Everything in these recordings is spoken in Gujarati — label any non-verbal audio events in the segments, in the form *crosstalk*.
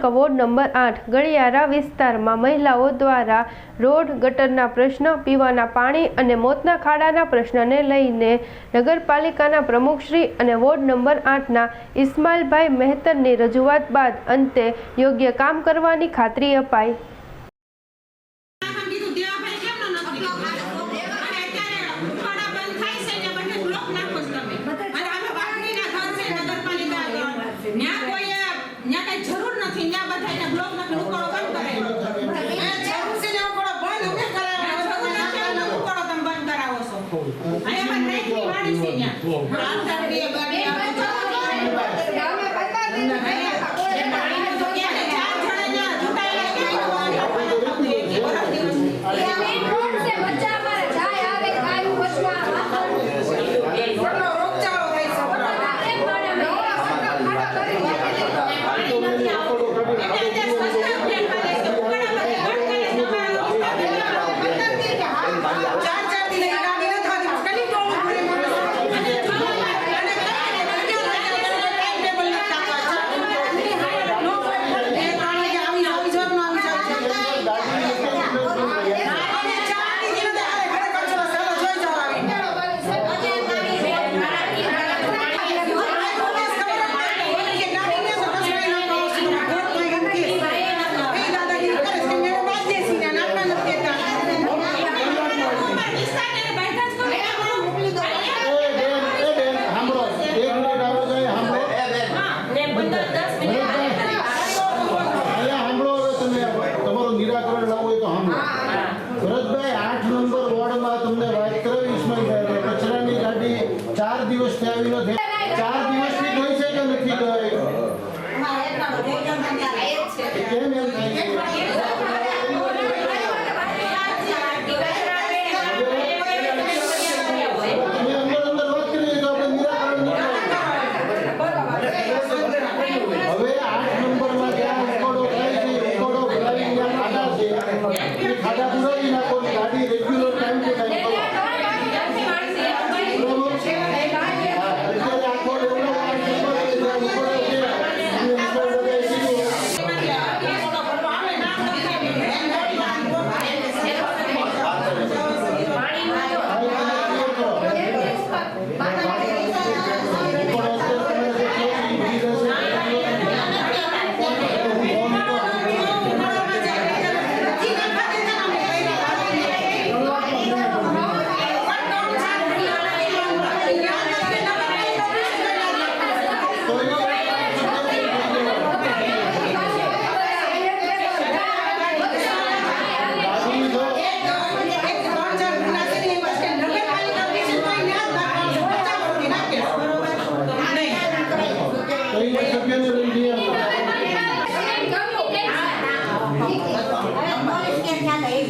તાલુકા વોર્ડ નંબર આઠ ગળિયારા વિસ્તારમાં મહિલાઓ દ્વારા રોડ ગટરના પ્રશ્ન, પીવાના પાણી અને મોતના ખાડાના પ્રશ્નને લઈને નગરપાલિકાના પ્રમુખશ્રી અને વોર્ડ નંબર આઠના ઇસ્માઇલભાઈ મહેતરની રજૂઆત બાદ અંતે યોગ્ય કામ કરવાની ખાતરી અપાઈ. અહીંયા બધા ડબલો નકલું કરો ચાર દિવસ થયા વિરોધ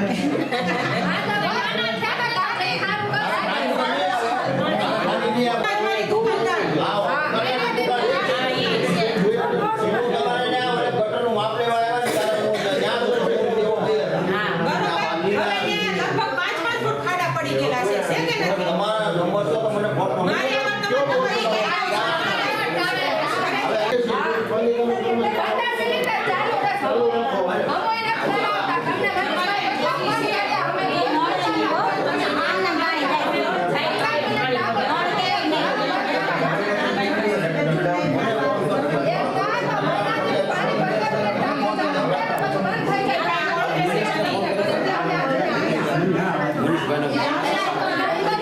Yeah. *laughs*